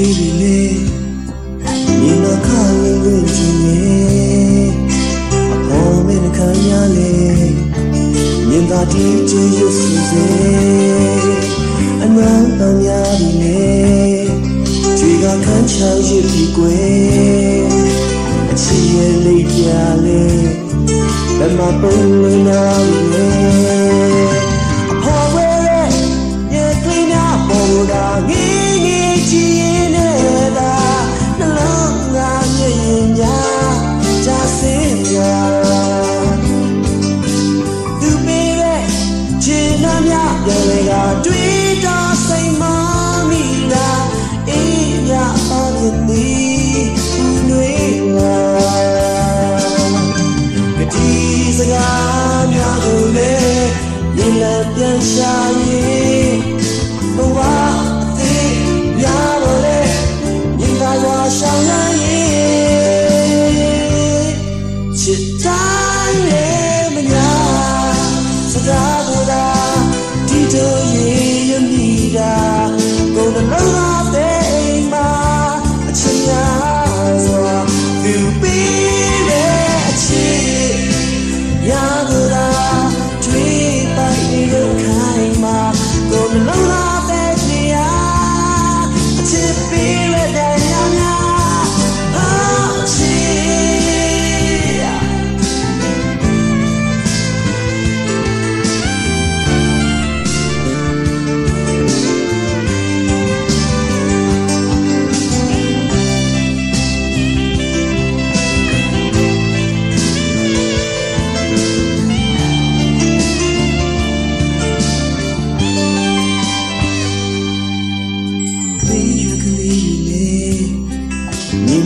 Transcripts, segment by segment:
ပြီလေမြင်တော့ခါရင်ဝင်ချင်နေအပေါ်မင်းခံရလေမြင်သာတီးချင်ရွှေစေအနမ်းပများပြီလေချွေကခန်းချောင်းရစ်ပြီကွယ်အချီရဲ့လေးပြလေဘယ်မှာပုံနေနာလဲ ရည်လ ကို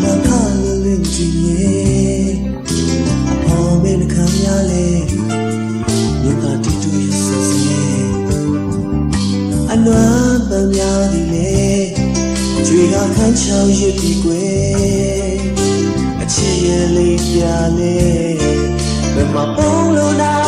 မခါလေးလေးကြည့်ရဲ့ဟောမင်းခံရလေညီကတီတူရစစေအနွမ်းပန်းများဒီလေကြွေကခန်းချောင်းရစ်ပြီးကွယ်အချစ်ရဲ့လေးပြလေဘယ်မှာပေါ်